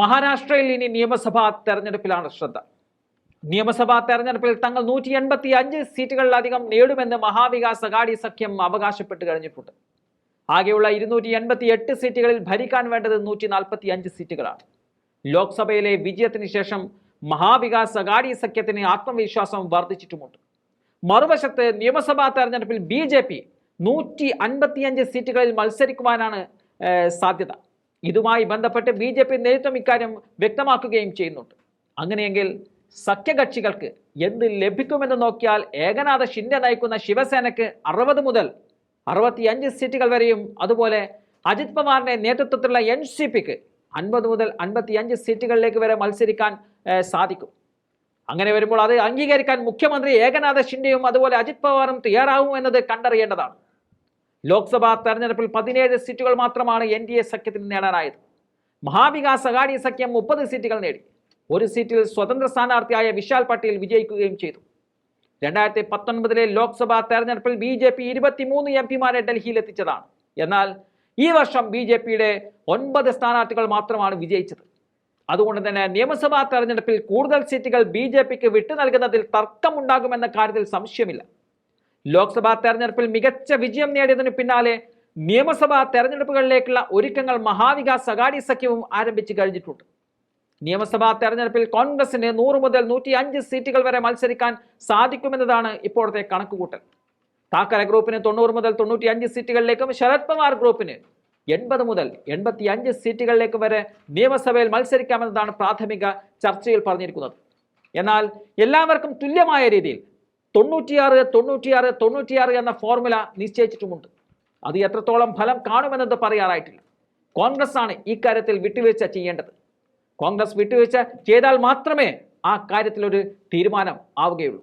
മഹാരാഷ്ട്രയിൽ ഇനി നിയമസഭാ തെരഞ്ഞെടുപ്പിലാണ് ശ്രദ്ധ. നിയമസഭാ തെരഞ്ഞെടുപ്പിൽ തങ്ങൾ നൂറ്റി എൺപത്തി അഞ്ച് സീറ്റുകളിലധികം നേടുമെന്ന് മഹാവികാസ് അഗാഡി സഖ്യം അവകാശപ്പെട്ട് കഴിഞ്ഞിട്ടുണ്ട്. ആകെയുള്ള ഇരുന്നൂറ്റി എൺപത്തി എട്ട് സീറ്റുകളിൽ ഭരിക്കാൻ വേണ്ടത് നൂറ്റി നാൽപ്പത്തി അഞ്ച് സീറ്റുകളാണ്. ലോക്സഭയിലെ വിജയത്തിന് ശേഷം മഹാവികാസ് അഗാഡി സഖ്യത്തിന് ആത്മവിശ്വാസം വർദ്ധിച്ചിട്ടുമുണ്ട്. മറുവശത്ത് നിയമസഭാ തെരഞ്ഞെടുപ്പിൽ ബി ജെ പി നൂറ്റി അൻപത്തിയഞ്ച് സീറ്റുകളിൽ മത്സരിക്കുവാനാണ് സാധ്യത. ഇതുമായി ബന്ധപ്പെട്ട് ബി ജെ പി നേതൃത്വം ഇക്കാര്യം വ്യക്തമാക്കുകയും ചെയ്യുന്നുണ്ട്. അങ്ങനെയെങ്കിൽ സഖ്യകക്ഷികൾക്ക് എന്ത് ലഭിക്കുമെന്ന് നോക്കിയാൽ ഏകനാഥ ഷിൻഡെ നയിക്കുന്ന ശിവസേനയ്ക്ക് അറുപത് മുതൽ അറുപത്തിയഞ്ച് സീറ്റുകൾ വരെയും അതുപോലെ അജിത് പവാറിന്റെ നേതൃത്വത്തിലുള്ള എൻ സി പിക്ക് അൻപത് മുതൽ അൻപത്തിയഞ്ച് സീറ്റുകളിലേക്ക് വരെ മത്സരിക്കാൻ സാധിക്കും. അങ്ങനെ വരുമ്പോൾ അത് അംഗീകരിക്കാൻ മുഖ്യമന്ത്രി ഏകനാഥ ഷിൻഡെയും അതുപോലെ അജിത് പവാറും തയ്യാറാവും എന്നത് കണ്ടറിയേണ്ടതാണ്. ലോക്സഭാ തെരഞ്ഞെടുപ്പിൽ പതിനേഴ് സീറ്റുകൾ മാത്രമാണ് എൻ ഡി എ സഖ്യത്തിന് നേടാനായത്. മഹാവികാസ് അഗാഡി സഖ്യം മുപ്പത് സീറ്റുകൾ നേടി. ഒരു സീറ്റിൽ സ്വതന്ത്ര സ്ഥാനാർത്ഥിയായ വിശാൽ പട്ടേൽ വിജയിക്കുകയും ചെയ്തു. രണ്ടായിരത്തി പത്തൊൻപതിലെ ലോക്സഭാ തെരഞ്ഞെടുപ്പിൽ ബി ജെ പി ഇരുപത്തിമൂന്ന് എം പിമാരെ ഡൽഹിയിൽ എത്തിച്ചതാണ്. എന്നാൽ ഈ വർഷം ബി ജെ പിയുടെ ഒൻപത് സ്ഥാനാർത്ഥികൾ മാത്രമാണ് വിജയിച്ചത്. അതുകൊണ്ട് തന്നെ നിയമസഭാ തെരഞ്ഞെടുപ്പിൽ കൂടുതൽ സീറ്റുകൾ ബി ജെ പിക്ക് വിട്ടു നൽകുന്നതിൽ തർക്കമുണ്ടാകുമെന്ന കാര്യത്തിൽ സംശയമില്ല. ലോക്സഭാ തെരഞ്ഞെടുപ്പിൽ മികച്ച വിജയം നേടിയതിനു പിന്നാലെ നിയമസഭാ തെരഞ്ഞെടുപ്പുകളിലേക്കുള്ള ഒരുക്കങ്ങൾ മഹാവികാസ് അഗാഡി സഖ്യവും ആരംഭിച്ചു കഴിഞ്ഞിട്ടുണ്ട്. നിയമസഭാ തെരഞ്ഞെടുപ്പിൽ കോൺഗ്രസിന് നൂറ് മുതൽ നൂറ്റി അഞ്ച് സീറ്റുകൾ വരെ മത്സരിക്കാൻ സാധിക്കുമെന്നതാണ് ഇപ്പോഴത്തെ കണക്കുകൂട്ടൽ. താക്കറെ ഗ്രൂപ്പിന് തൊണ്ണൂറ് മുതൽ തൊണ്ണൂറ്റി അഞ്ച് സീറ്റുകളിലേക്കും ശരത് പവാർ ഗ്രൂപ്പിന് എൺപത് മുതൽ എൺപത്തി അഞ്ച് സീറ്റുകളിലേക്ക് വരെ നിയമസഭയിൽ മത്സരിക്കാമെന്നതാണ് പ്രാഥമിക ചർച്ചയിൽ പറഞ്ഞിരിക്കുന്നത്. എന്നാൽ എല്ലാവർക്കും തുല്യമായ രീതിയിൽ തൊണ്ണൂറ്റിയാറ് തൊണ്ണൂറ്റിയാറ് തൊണ്ണൂറ്റിയാറ് എന്ന ഫോർമുല നിശ്ചയിച്ചിട്ടുമുണ്ട്. അത് എത്രത്തോളം ഫലം കാണുമെന്നത് പറയാറായിട്ടില്ല. കോൺഗ്രസ് ആണ് ഈ കാര്യത്തിൽ വിട്ടുവീഴ്ച ചെയ്യേണ്ടത്. കോൺഗ്രസ് വിട്ടുവീഴ്ച ചെയ്താൽ മാത്രമേ ആ കാര്യത്തിലൊരു തീരുമാനം ആവുകയുള്ളൂ.